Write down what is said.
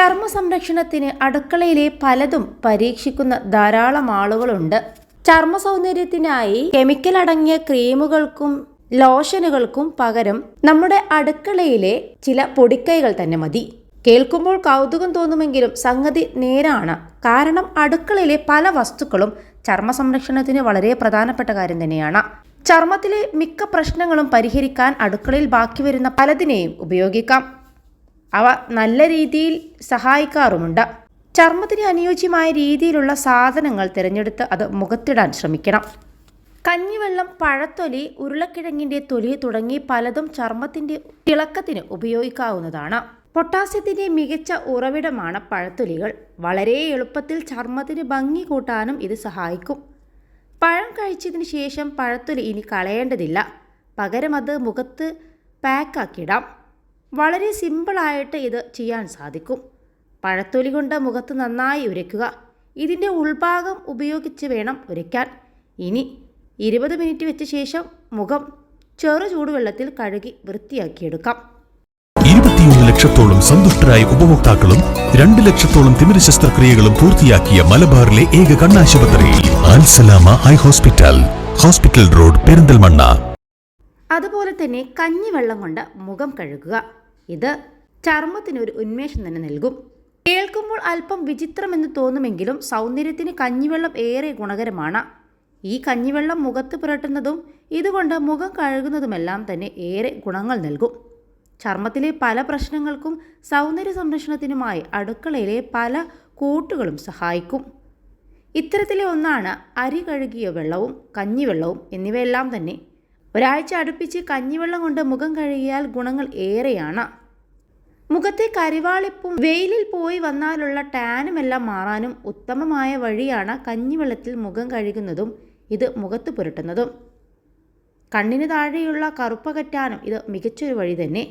ചർമ്മ സംരക്ഷണത്തിന് അടുക്കളയിലെ പലതും പരീക്ഷിക്കുന്ന ധാരാളം ആളുകളുണ്ട്. ചർമ്മ സൗന്ദര്യത്തിനായി കെമിക്കൽ അടങ്ങിയ ക്രീമുകൾക്കും ലോഷനുകൾക്കും പകരം നമ്മുടെ അടുക്കളയിലെ ചില പൊടിക്കൈകൾ തന്നെ മതി. കേൾക്കുമ്പോൾ കൗതുകം തോന്നുമെങ്കിലും സംഗതി നേരാണ്. കാരണം അടുക്കളയിലെ പല വസ്തുക്കളും ചർമ്മ സംരക്ഷണത്തിന് വളരെ പ്രധാനപ്പെട്ട കാര്യം തന്നെയാണ്. ചർമ്മത്തിലെ മിക്ക പ്രശ്നങ്ങളും പരിഹരിക്കാൻ അടുക്കളയിൽ ബാക്കി വരുന്ന പലതിനെയും ഉപയോഗിക്കാം. അവ നല്ല രീതിയിൽ സഹായിക്കാറുമുണ്ട്. ചർമ്മത്തിന് അനുയോജ്യമായ രീതിയിലുള്ള സാധനങ്ങൾ തിരഞ്ഞെടുത്ത് അത് മുഖത്തിടാൻ ശ്രമിക്കണം. കഞ്ഞിവെള്ളം പഴത്തൊലി ഉരുളക്കിഴങ്ങിന്റെ തൊലി തുടങ്ങി പലതും ചർമ്മത്തിന്റെ തിളക്കത്തിന് ഉപയോഗിക്കാവുന്നതാണ്. പൊട്ടാസ്യത്തിന്റെ മികച്ച ഉറവിടമാണ് പഴത്തൊലികൾ. വളരെ എളുപ്പത്തിൽ ചർമ്മത്തിന് ഭംഗി കൂട്ടാനും ഇത് സഹായിക്കും. പഴം കഴിച്ചതിന് ശേഷം പഴത്തൊലി ഇനി കളയേണ്ടതില്ല. പകരം അത് മുഖത്ത് പാക്കാക്കിടാം വളരെ സിമ്പിളായിട്ട് ഇത് ചെയ്യാൻ സാധിക്കും. പഴത്തൊലി കൊണ്ട് മുഖത്ത് നന്നായി ഉരയ്ക്കുക. ഇതിന്റെ ഉൾഭാഗം ഉപയോഗിച്ച് വേണം ഉരയ്ക്കാൻ. ഇനി ഇരുപത് മിനിറ്റ് വെച്ച ശേഷം മുഖം ചെറു ചൂടുവെള്ളത്തിൽ കഴുകി വൃത്തിയാക്കിയെടുക്കാം. ഇരുപത്തിയൊന്ന് ലക്ഷത്തോളം സന്തുഷ്ടരായ ഉപഭോക്താക്കളും രണ്ട് ലക്ഷത്തോളം തിമിര ശസ്ത്രക്രിയകളും പൂർത്തിയാക്കിയ മലബാറിലെ ഏക കണ്ണാശുപത്രി Al Salama eye hospital hospital road Perinthalmanna. അതുപോലെ തന്നെ കഞ്ഞിവെള്ളം കൊണ്ട് മുഖം കഴുകുക. ഇത് ചർമ്മത്തിന് ഒരു ഉന്മേഷം തന്നെ നൽകും. കേൾക്കുമ്പോൾ അല്പം വിചിത്രമെന്ന് തോന്നുമെങ്കിലും സൗന്ദര്യത്തിന് കഞ്ഞിവെള്ളം ഏറെ ഗുണകരമാണ്. ഈ കഞ്ഞിവെള്ളം മുഖത്ത് പുരട്ടുന്നതും ഇതുകൊണ്ട് മുഖം കഴുകുന്നതുമെല്ലാം തന്നെ ഏറെ ഗുണങ്ങൾ നൽകും. ചർമ്മത്തിലെ പല പ്രശ്നങ്ങൾക്കും സൗന്ദര്യ സംരക്ഷണത്തിനുമായി അടുക്കളയിലെ പല കൂട്ടുകളും സഹായിക്കും. ഇത്തരത്തിലെ ഒന്നാണ് അരി കഴുകിയ വെള്ളവും കഞ്ഞിവെള്ളവും എന്നിവയെല്ലാം തന്നെ. ഒരാഴ്ച അടുപ്പിച്ച് കഞ്ഞിവെള്ളം കൊണ്ട് മുഖം കഴുകിയാൽ ഗുണങ്ങൾ ഏറെയാണ്. മുഖത്തെ കരിവാളിപ്പും വെയിലിൽ പോയി വന്നാലുള്ള ടാനും എല്ലാം മാറാനും ഉത്തമമായ വഴിയാണ് കഞ്ഞിവെള്ളത്തിൽ മുഖം കഴുകുന്നതും ഇത് മുഖത്ത് പുരട്ടുന്നതും. കണ്ണിന് താഴെയുള്ള കറുപ്പകറ്റാനും ഇത് മികച്ചൊരു വഴി തന്നെ.